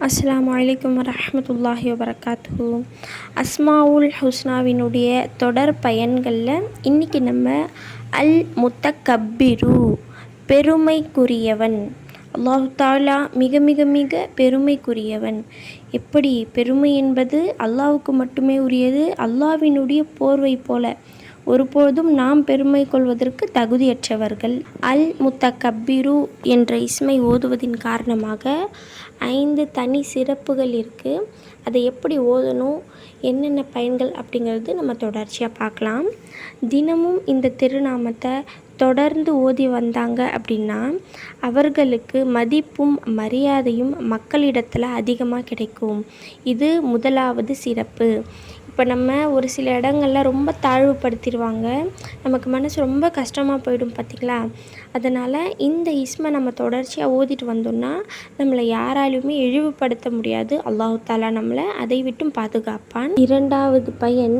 அஸ்லாம் வலைக்கம் வரமத்துல்லாஹி வபரகாத்து அஸ்மாவுல் ஹுஸ்னாவினுடைய தொடர் பயன்களில் இன்றைக்கி நம்ம அல் முத்தக்கப்பிரு பெருமைக்குரியவன். அல்லாஹு தாலா மிக மிக மிக பெருமைக்குரியவன். எப்படி? பெருமை என்பது அல்லாவுக்கு மட்டுமே உரியது அல்லாவினுடைய போர்வை போல. ஒருபோதும் நாம் பெருமை கொள்வதற்கு தகுதியற்றவர்கள். அல் முத்தகப்பிரு என்ற இஸ்மை ஓதுவதின் காரணமாக ஐந்து தனி சிறப்புகள் இருக்குது அதை எப்படி ஓதணும்? என்னென்ன பயன்கள் அப்படிங்கிறது நம்ம தொடர்ச்சியாக பார்க்கலாம். தினமும் இந்த திருநாமத்தை தொடர்ந்து ஓதி வந்தாங்க அப்படின்னா அவர்களுக்கு மதிப்பும் மரியாதையும் மக்களிடத்தில் அதிகமாக கிடைக்கும். இது முதலாவது சிறப்பு. இப்போ நம்ம ஒரு சில இடங்கள்ல ரொம்ப தாழ்வுபடுத்திடுவாங்க நமக்கு மனசு ரொம்ப கஷ்டமாக போயிடும் பார்த்திங்களா அதனால் இந்த இஸ்மை நம்ம தொடர்ச்சியாக ஓதிட்டு வந்தோம்னா நம்மளை யாராலையுமே இழிவுபடுத்த முடியாது. அல்லாஹு தாலா நம்மளை அதை விட்டும் பாதுகாப்பான். இரண்டாவது பயன்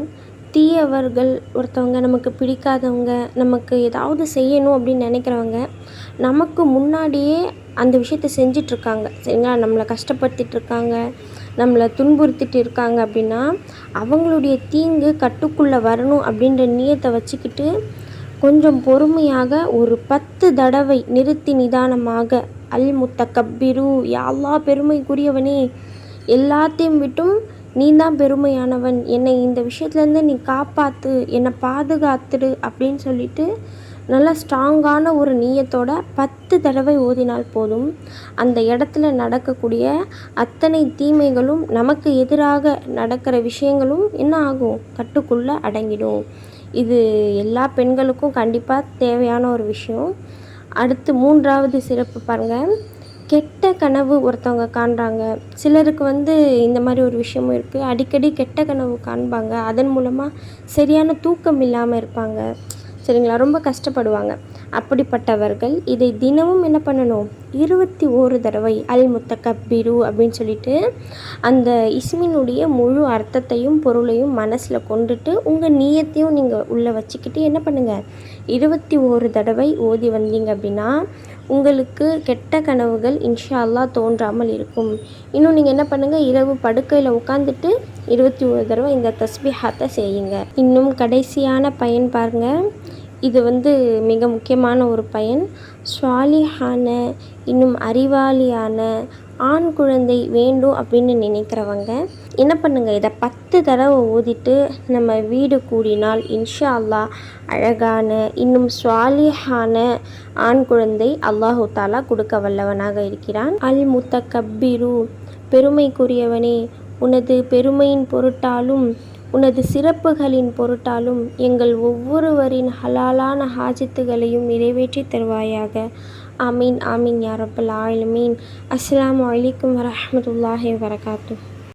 தீயவர்கள் ஒருத்தவங்க நமக்கு பிடிக்காதவங்க நமக்கு ஏதாவது செய்யணும் அப்படின்னு நினைக்கிறவங்க நமக்கு முன்னாடியே அந்த விஷயத்த செஞ்சிட்ருக்காங்க. சரிங்களா நம்மளை கஷ்டப்படுத்திகிட்ருக்காங்க நம்மளை துன்புறுத்திட்டு இருக்காங்க அப்படின்னா அவங்களுடைய தீங்கு கட்டுக்குள்ளே வரணும் அப்படின்ற நீயத்தை வச்சுக்கிட்டு கொஞ்சம் பொறுமையாக ஒரு பத்து தடவை நிறுத்தி நிதானமாக அல் முத்த கப்பிரு யாழ்லா பெருமைக்குரியவனே எல்லாத்தையும் விட்டும் நீ தான் பெருமையானவன். என்னை இந்த விஷயத்துலேருந்து நீ காப்பாற்று என்னை பாதுகாத்துடு அப்படின்னு சொல்லிட்டு நல்லா ஸ்ட்ராங்கான ஒரு நீயத்தோட பத்து தடவை ஓதினால் போதும். அந்த இடத்துல நடக்கக்கூடிய அத்தனை தீமைகளும் நமக்கு எதிராக நடக்கிற விஷயங்களும் என்ன ஆகும்? கட்டுக்குள்ளே அடங்கிடும். இது எல்லா பெண்களுக்கும் கண்டிப்பாக தேவையான ஒரு விஷயம். அடுத்து மூன்றாவது சிறப்பு பாருங்கள் கெட்ட கனவு ஒருத்தவங்க காண்றாங்க. சிலருக்கு வந்து இந்த மாதிரி ஒரு விஷயமும் இருக்குது அடிக்கடி கெட்ட கனவு காண்பாங்க. அதன் மூலமாக சரியான தூக்கம் இல்லாமல் இருப்பாங்க. சரிங்களா? ரொம்ப கஷ்டப்படுவாங்க. அப்படிப்பட்டவர்கள் இதை தினமும் என்ன பண்ணணும்? இருபத்தி ஓரு தடவை அல் முத்தக்கப்பிரு அப்படின்னு சொல்லிட்டு அந்த இஸ்மினுடைய முழு அர்த்தத்தையும் பொருளையும் மனசில் கொண்டுட்டு உங்கள் நீயத்தையும் நீங்கள் உள்ளே வச்சுக்கிட்டு என்ன பண்ணுங்கள் இருபத்தி ஓரு தடவை ஓதி வந்தீங்க அப்படின்னா உங்களுக்கு கெட்ட கனவுகள் இன்ஷா அல்லா தோன்றாமல் இருக்கும். இன்னும் நீங்கள் என்ன பண்ணுங்கள் இரவு படுக்கையில் உட்காந்துட்டு இருபத்தி ஒரு தடவை இந்த தஸ்பிஹாத்தை செய்யுங்க. இன்னும் கடைசியான பயன் பாருங்கள் இது வந்து மிக முக்கியமான ஒரு பயன். சுவாலிஹான இன்னும் அறிவாளியான ஆண் குழந்தை வேண்டும் அப்படின்னு நினைக்கிறவங்க என்ன பண்ணுங்கள் இதை பத்து தடவை ஓதிட்டு நம்ம வீடு கூடினால் இன்ஷா அல்லா அழகான இன்னும் சுவாலிஹான ஆண் குழந்தை அல்லாஹு தாலா கொடுக்க வல்லவனாக இருக்கிறான். அல் முத்த கப்பிரு பெருமைக்குரியவனே உனது பெருமையின் பொருட்டாலும் உனது சிறப்புகளின் பொருட்டாலும் எங்கள் ஒவ்வொருவரின் ஹலாலான ஹாஜத்துகளையும் நிறைவேற்றி தருவாயாக. ஆமீன் ஆமீன் யாரப்பல் ஆலமீன். அஸ்லாம் வலைக்கம் வரமத்துல்லாஹி வரகாத்து